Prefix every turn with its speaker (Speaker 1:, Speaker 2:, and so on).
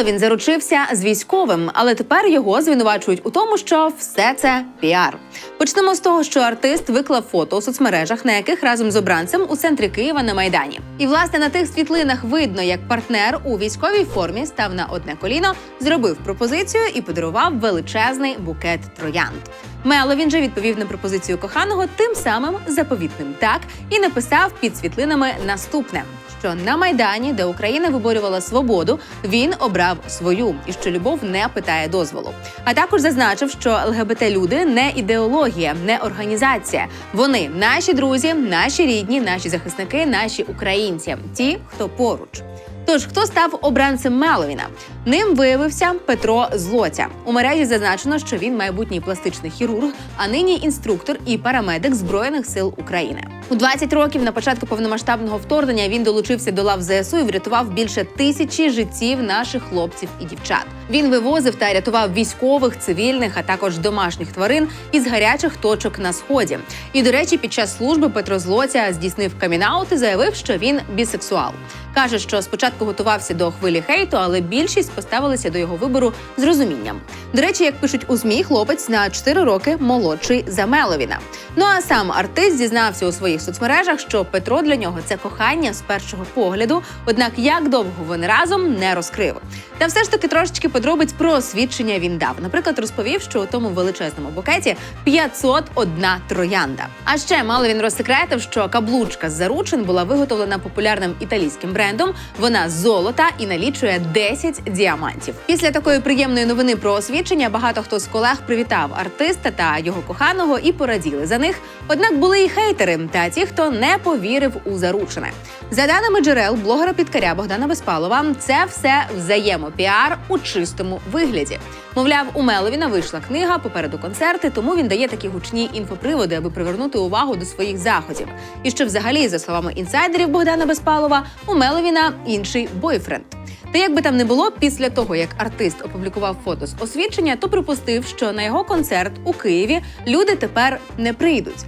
Speaker 1: Меловін заручився з військовим, але тепер його звинувачують у тому, що все це піар. Почнемо з того, що артист виклав фото у соцмережах, на яких разом з обранцем у центрі Києва на майдані. І власне на тих світлинах видно, як партнер у військовій формі став на одне коліно, зробив пропозицію і подарував величезний букет троянд. Меловін же відповів на пропозицію коханого тим самим заповітним так і написав під світлинами наступне. Що на майдані, де Україна виборювала свободу, він обрав свою, і що любов не питає дозволу. А також зазначив, що ЛГБТ люди не ідеологія, не організація. Вони наші друзі, наші рідні, наші захисники, наші українці, ті, хто поруч. Тож, хто став обранцем Меловіна? Ним виявився Петро Злотя. У мережі зазначено, що він майбутній пластичний хірург, а нині інструктор і парамедик Збройних сил України. У 20 років на початку повномасштабного вторгнення він долучився до лав ЗСУ і врятував більше тисячі життів наших хлопців і дівчат. Він вивозив та рятував військових, цивільних, а також домашніх тварин із гарячих точок на сході. І до речі, під час служби Петро Злотя здійснив камінаут і заявив, що він бісексуал. Каже, що спочатку готувався до хвилі хейту, але більшість поставилися до його вибору з розумінням. До речі, як пишуть у змі, хлопець на 4 роки молодший за Меловіна. Ну а сам артист зізнався у своїх соцмережах, що Петро для нього це кохання з першого погляду. Однак як довго вони разом не розкрив. Та все ж таки трошечки подробиць про освідчення він дав. Наприклад, розповів, що у тому величезному букеті 501 троянда. А ще мало він розсекретив, що каблучка з заручин була виготовлена популярним італійським брендом. Вона золота і налічує 10 діамантів. Після такої приємної новини про освідчення багато хто з колег привітав артиста та його коханого і пораділи за них. Однак були і хейтери та ті, хто не повірив у заручене. За даними джерел блогера підкаря Богдана Безпалова, це все взаємопіар у чистому вигляді. Мовляв, у Меловіна вийшла книга, попереду концерти, тому він дає такі гучні інфоприводи, аби привернути увагу до своїх заходів. І що, взагалі, за словами інсайдерів Богдана Безпалова, у Меловіна інший бойфренд. Та як би там не було, після того як артист опублікував фото з освідчення, то припустив, що на його концерт у Києві люди тепер не прийдуть.